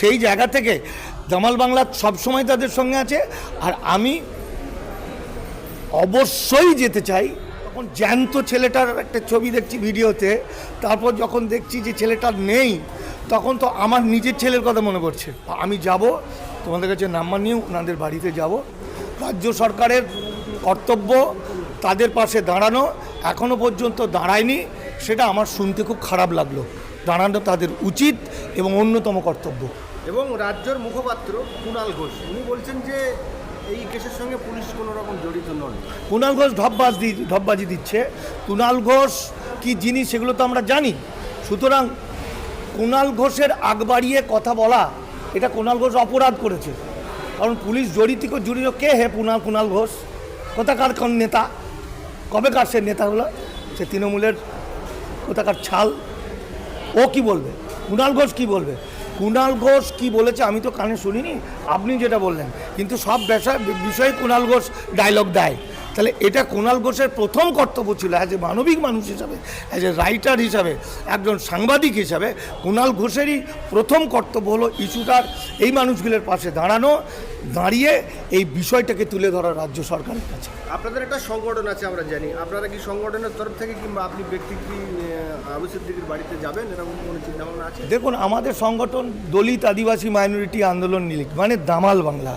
সেই জায়গা থেকে জামাল বাংলা সবসময় তাদের সঙ্গে আছে। আর আমি অবশ্যই যেতে চাই। তখন জ্যান্ত ছেলেটার একটা ছবি দেখছি ভিডিওতে, তারপর যখন দেখছি যে ছেলেটা নেই, তখন তো আমার নিজের ছেলের কথা মনে পড়ছে। আমি যাব, তোমাদের কাছে নাম্বার নিয়ে ওনাদের বাড়িতে যাব। রাজ্য সরকারের কর্তব্য তাদের পাশে দাঁড়ানো এখনও পর্যন্ত দাঁড়ায়নি, সেটা আমার শুনতে খুব খারাপ লাগল। দাঁড়ানো তাদের উচিত এবং অন্যতম কর্তব্য। এবং রাজ্যের মুখপাত্র কুণাল ঘোষ। উনি বলছেন যে এই কেসের সঙ্গে পুলিশ কোনো রকম জড়িত নন। কুণাল ঘোষ ঢপবাজ ঢপবাজি দিচ্ছে। কুণাল ঘোষ কি জিনিস সেগুলো তো আমরা জানি। সুতরাং কুণাল ঘোষের আগ বাড়িয়ে কথা বলা, এটা কুণাল ঘোষ অপরাধ করেছে। কারণ পুলিশ জড়িত জড়িত কে হে কুণাল কুণাল ঘোষ? কোথাকার কোন নেতা? কবেকার সে নেতা হলো? সে তৃণমূলের কোথাকার ছাল? ও কি বলবে? কুণাল ঘোষ কি বলবে? কুণাল ঘোষ কি বলেছে আমি তো কানে শুনিনি, আপনি যেটা বললেন। কিন্তু সব বিষয় বিষয়ে কুণাল ঘোষ ডায়লগ দেয়। তাহলে এটা কুণাল ঘোষের প্রথম কর্তব্য ছিল অ্যাজ এ মানবিক মানুষ হিসাবে অ্যাজ এ রাইটার হিসাবে একজন সাংবাদিক হিসাবে কুণাল ঘোষেরই প্রথম কর্তব্য হলো ইস্যুটার এই মানুষগুলোর পাশে দাঁড়ানো দাঁড়িয়ে এই বিষয়টাকে তুলে ধরা রাজ্য সরকারের কাছে। আপনাদের একটা সংগঠন আছে আমরা জানি আপনারা কি সংগঠনের তরফ থেকে কিংবা আপনি ব্যক্তি কি আহ, আবু সিদ্দিকের বাড়িতে যাবেন? এরকম কোনো চিন্তা ভাবনা আছে? দেখুন আমাদের সংগঠন দলিত আদিবাসী মাইনরিটি আন্দোলন লীগ মানে দামাল বাংলা।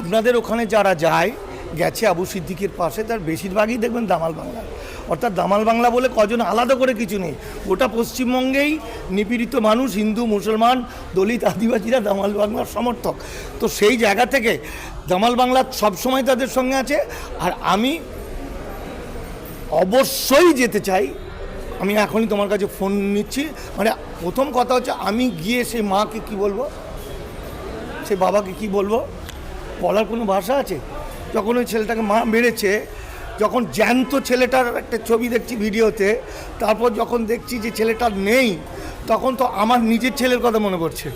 আপনাদের ওখানে যারা যায় গেছে আবু সিদ্দিকের পাশে, তার বেশিরভাগই দেখবেন দামাল বাংলা। অর্থাৎ দামাল বাংলা বলে কজন আলাদা করে কিছু নেই। গোটা পশ্চিমবঙ্গেই নিপীড়িত মানুষ, হিন্দু, মুসলমান, দলিত, আদিবাসীরা দামাল বাংলার সমর্থক। তো সেই জায়গা থেকে দামাল বাংলা সবসময় তাদের সঙ্গে আছে। আর আমি অবশ্যই যেতে চাই। আমি এখনই তোমার কাছে ফোন নিচ্ছি। মানে প্রথম কথা হচ্ছে, আমি গিয়ে সেই মাকে কি বলব? সেই বাবাকে কি বলব? বলার কোনো ভাষা আছে? যখন ওই ছেলেটাকে মা মেরেছে, যখন জ্যান্ত ছেলেটার একটা ছবি দেখছি ভিডিওতে, তারপর যখন দেখছি যে ছেলেটা নেই, তখন তো আমার নিজের ছেলের কথা মনে পড়ছে।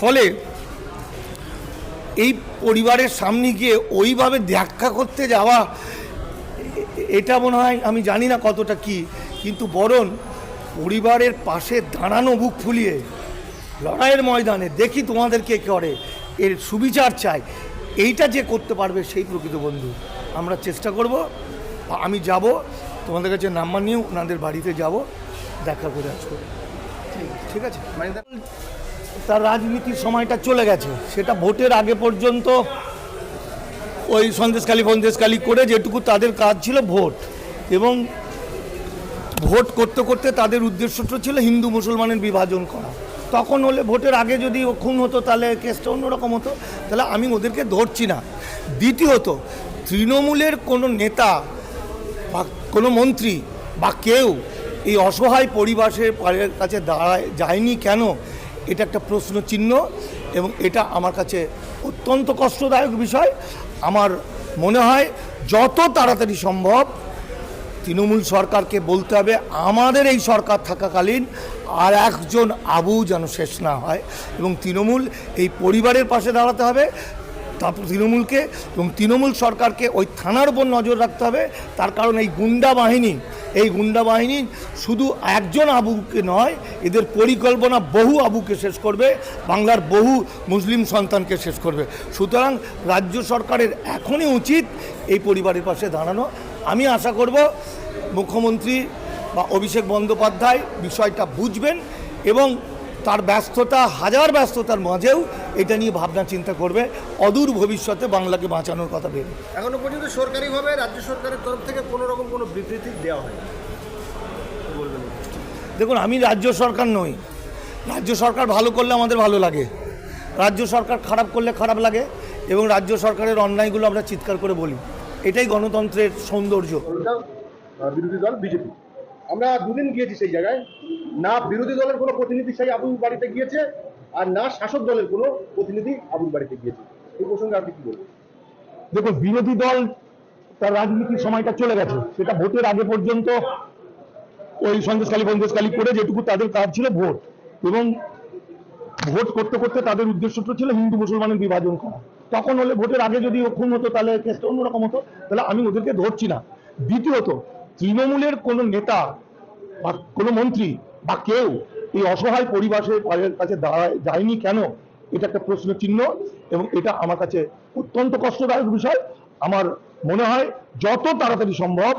ফলে এই পরিবারের সামনে গিয়ে ওইভাবে দেখা করতে যাওয়া, এটা মনে হয় আমি জানি না কতটা কি, কিন্তু বরং পরিবারের পাশে দাঁড়ানো বুক ফুলিয়ে লড়াইয়ের ময়দানে দেখি তোমাদের কে করে, এর সুবিচার চাই। এইটা যে করতে পারবে সেই প্রকৃত বন্ধু। আমরা চেষ্টা করব, আমি যাব, তোমাদের কাছে নাম্বার নিয়ে ওনাদের বাড়িতে যাব, দেখা করে আসব। ঠিক আছে? মানে তার রাজনীতির সময়টা চলে গেছে। সেটা ভোটের আগে পর্যন্ত ওই সন্দেশখালি ফন্দেশখালি করে যেটুকু তাদের কাজ ছিল ভোট। এবং ভোট করতে করতে তাদের উদ্দেশ্যটা ছিল হিন্দু মুসলমানের বিভাজন করা। তখন হলে ভোটের আগে যদি খুন হতো, তাহলে কেসটা অন্যরকম হতো। তাহলে আমি ওদেরকে ধরছি না। দ্বিতীয়ত, তৃণমূলের কোনো নেতা বা কোনো মন্ত্রী বা কেউ এই অসহায় পরিবারের কাছে দাঁড়ায়, যায়নি কেন? এটা একটা প্রশ্ন চিহ্ন এবং এটা আমার কাছে অত্যন্ত কষ্টদায়ক বিষয়। আমার মনে হয় যত তাড়াতাড়ি সম্ভব তৃণমূল সরকারকে বলতে হবে, আমাদের এই সরকার থাকাকালীন আর একজন আবু যেন শেষ না হয়। এবং তৃণমূল এই পরিবারের পাশে দাঁড়াতে হবে, তারপর তৃণমূলকে এবং তৃণমূল সরকারকে ওই থানার উপর নজর রাখতে হবে। তার কারণ এই গুন্ডা বাহিনী, এই গুন্ডা বাহিনী শুধু একজন আবুকে নয়, এদের পরিকল্পনা বহু আবুকে শেষ করবে, বাংলার বহু মুসলিম সন্তানকে শেষ করবে। সুতরাং রাজ্য সরকারের এখনই উচিত এই পরিবারের পাশে দাঁড়ানো আমি আশা করব মুখ্যমন্ত্রী বা অভিষেক বন্দ্যোপাধ্যায় বিষয়টা বুঝবেন এবং তার ব্যস্ততা হাজার ব্যস্ততার মাঝেও এটা নিয়ে ভাবনা চিন্তা করবে। অদূর ভবিষ্যতে বাংলাকে বাঁচানোর কথা ভেবে। এখনও পর্যন্ত সরকারিভাবে রাজ্য সরকারের তরফ থেকে কোনো রকম কোনো বিবৃতি দেওয়া হয় দেখুন আমি রাজ্য সরকার নই। রাজ্য সরকার ভালো করলে আমাদের ভালো লাগে। রাজ্য সরকার খারাপ করলে খারাপ লাগে এবং রাজ্য সরকারের অন্যায়গুলো আমরা চিৎকার করে বলি। এটাই গণতন্ত্রের সৌন্দর্য। বিরোধী দল বিজেপি। আমরা দুদিন গিয়েছি সেই জায়গায়। না বিরোধী দলের কোনো প্রতিনিধি সেই আবুর বাড়িতে গিয়েছে আর না শাসক দলের কোনো প্রতিনিধি আবুল বাড়িতে গিয়েছে। এই প্রসঙ্গে আপনি কি বলবেন দেখুন বিরোধী দল তার রাজনীতির সময়টা চলে গেছে। সেটা ভোটের আগে পর্যন্ত ওই সন্দেশখালী ফন্দেশখালী করে যেটুকু তাদের কাজ ছিল ভোট। এবং ভোট করতে করতে তাদের উদ্দেশ্যটা ছিল হিন্দু মুসলমানের বিভাজন করা। তখন হলে ভোটের আগে যদি ও খুন হতো, তাহলে কেসটা অন্যরকম হতো। তাহলে আমি ওদেরকে ধরছি না। দ্বিতীয়ত, তৃণমূলের কোনো নেতা বা কোনো মন্ত্রী বা কেউ এই অসহায় পরিবারের কাছে দাঁড়ায়, যায়নি কেন? এটা একটা প্রশ্ন চিহ্ন এবং এটা আমার কাছে অত্যন্ত কষ্টদায়ক বিষয়। আমার মনে হয় যত তাড়াতাড়ি সম্ভব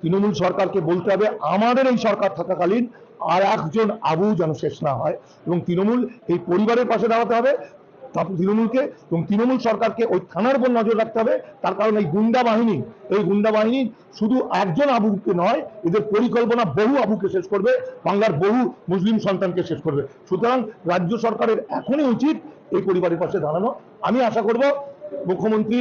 তৃণমূল সরকারকে বলতে হবে, আমাদের এই সরকার থাকাকালীন আর একজন আবু যেন শেষ না হয়। এবং তৃণমূল এই পরিবারের পাশে দাঁড়াতে হবে। তারপর তৃণমূলকে এবং তৃণমূল সরকারকে ওই থানার উপর নজর রাখতে হবে। তার কারণ এই গুন্ডা বাহিনী, এই গুন্ডা বাহিনী শুধু একজন আবুকে নয়, এদের পরিকল্পনা বহু আবুকে শেষ করবে, বাংলার বহু মুসলিম সন্তানকে শেষ করবে। সুতরাং রাজ্য সরকারের এখনই উচিত এই পরিবারের পাশে দাঁড়ানো। আমি আশা করব মুখ্যমন্ত্রী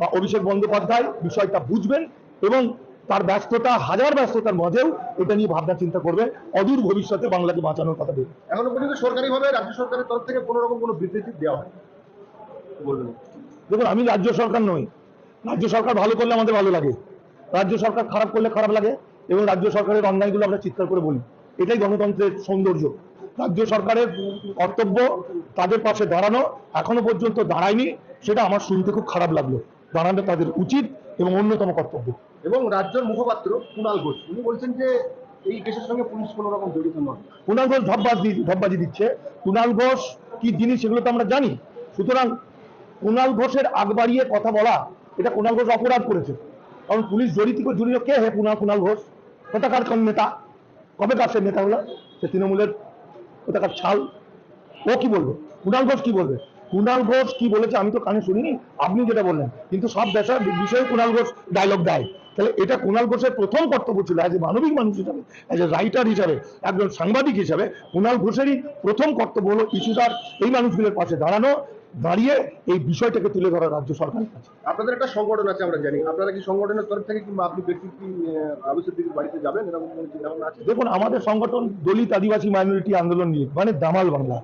বা অভিষেক বন্দ্যোপাধ্যায় বিষয়টা বুঝবেন এবং তার ব্যস্ততা হাজার ব্যস্ততার মাঝেও এটা নিয়ে ভাবনা চিন্তা করবে। অদূর ভবিষ্যতে বাংলাকে বাঁচানোর কথা ভেবে। এখনও পর্যন্ত সরকারিভাবে রাজ্য সরকারের তরফ থেকে কোনো রকম কোনো বিবৃতি দেওয়া হয় বলবেন। দেখুন আমি রাজ্য সরকার নই। রাজ্য সরকার ভালো করলে আমাদের ভালো লাগে। রাজ্য সরকার খারাপ করলে খারাপ লাগে এবং রাজ্য সরকারের অন্যায়গুলো আমরা চিৎকার করে বলি। এটাই গণতন্ত্রের সৌন্দর্য। রাজ্য সরকারের কর্তব্য তাদের পাশে দাঁড়ানো এখনও পর্যন্ত দাঁড়ায়নি সেটা আমার শুনতে খুব খারাপ লাগল। দাঁড়ানো তাদের উচিত এবং অন্যতম কর্তব্য। এবং রাজ্যের মুখপাত্র কুণাল ঘোষ উনি বলছেন যে এই কেসের সঙ্গে পুলিশ কোনো রকম জড়িত নয়। কুণাল ঘোষ ধপবাজ ধপবাজি দিচ্ছে। কুণাল ঘোষ কি জিনিস সেগুলো তো আমরা জানি। সুতরাং কুণাল ঘোষের আগ বাড়িয়ে কথা বলা এটা কুণাল ঘোষ অপরাধ করেছে। কারণ পুলিশ জড়িত জড়িত কে হে কুণাল কুণাল ঘোষ? কোথাকার কোন নেতা? কবে কার সে নেতা হলো? সে তৃণমূলের কোথাকার ছাল? ও কি বলবে? কুণাল ঘোষ কি বলবে? কুণাল ঘোষ কি বলেছে আমি তো কানে শুনিনি আপনি যেটা বললেন। কিন্তু সব বিষয় বিষয়ে কুণাল ঘোষ ডায়লগ দেয়। তাহলে এটা কুণাল ঘোষের প্রথম কর্তব্য ছিল অ্যাজ এ মানবিক মানুষ হিসাবে অ্যাজ এ রাইটার হিসাবে একজন সাংবাদিক হিসাবে কুণাল ঘোষেরই প্রথম কর্তব্য হলো ইস্যুদার এই মানুষগুলোর পাশে দাঁড়ানো দাঁড়িয়ে এই বিষয়টাকে তুলে ধরা রাজ্য সরকারের কাছে। আপনাদের একটা সংগঠন আছে আমরা জানি আপনারা কি সংগঠনের তরফ থেকে কিংবা আপনি ব্যক্তি কি আহ, আবু সিদ্দিকের বাড়িতে যাবেন? এরকম কোনো আছে? দেখুন আমাদের সংগঠন দলিত আদিবাসী মাইনরিটি আন্দোলন নিয়ে মানে দামাল বাংলা।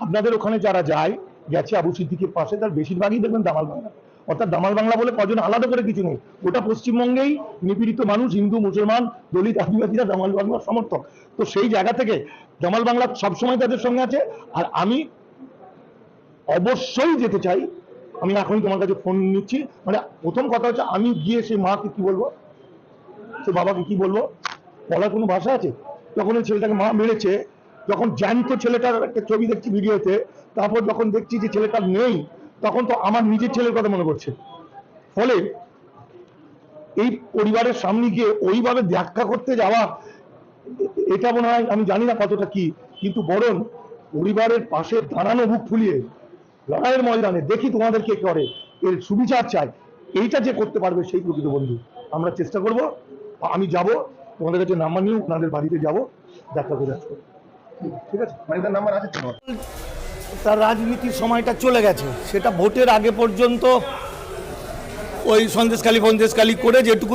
আপনাদের ওখানে যারা যায় গেছে আবু সিদ্দিকের পাশে, তার বেশিরভাগই দেখবেন দামাল বাংলা। অর্থাৎ দামাল বাংলা বলে কজন আলাদা করে কিছু নেই। গোটা পশ্চিমবঙ্গেই নিপীড়িত মানুষ, হিন্দু, মুসলমান, দলিত, আদিবাসীরা দামাল বাংলার সমর্থক। তো সেই জায়গা থেকে দামাল বাংলা সবসময় তাদের সঙ্গে আছে। আর আমি অবশ্যই যেতে চাই, আমি এখনই তোমার কাছে ফোন নিচ্ছি। মানে প্রথম কথা হচ্ছে, আমি গিয়ে সে মাকে কি বলব? সে বাবাকে কি বলব? বলার কোনো ভাষা আছে? তখন ওই ছেলেটাকে মা মেরেছে। যখন জ্যান্ত ছেলেটার একটা ছবি দেখছি ভিডিওতে, তারপর যখন দেখছি যে ছেলেটা নেই, তখন তো আমার নিজের ছেলের কথা মনে পড়ছে। ফলে এই পরিবারের সামনে গিয়ে ওইভাবে ব্যাখ্যা করতে যাওয়া, এটা মনে হয় আমি জানি না কতটা কি, কিন্তু বরং পরিবারের পাশে দাঁড়ানো, বুক ফুলিয়ে লড়াইয়ের ময়দানে দেখি তোমাদের কে করে, এর সুবিচার চাই। এইটা যে করতে পারবে সেই প্রকৃত বন্ধু। আমরা চেষ্টা করব, আমি যাব, তোমাদের কাছে নাম্বার নিয়ে ওনাদের বাড়িতে যাব, দেখা করে আসব। মানে তার রাজনীতির সময়টা চলে গেছে। সেটা ভোটের আগে পর্যন্ত ওই সন্দেশখালি ফন্দেশখালি করে যেটুকু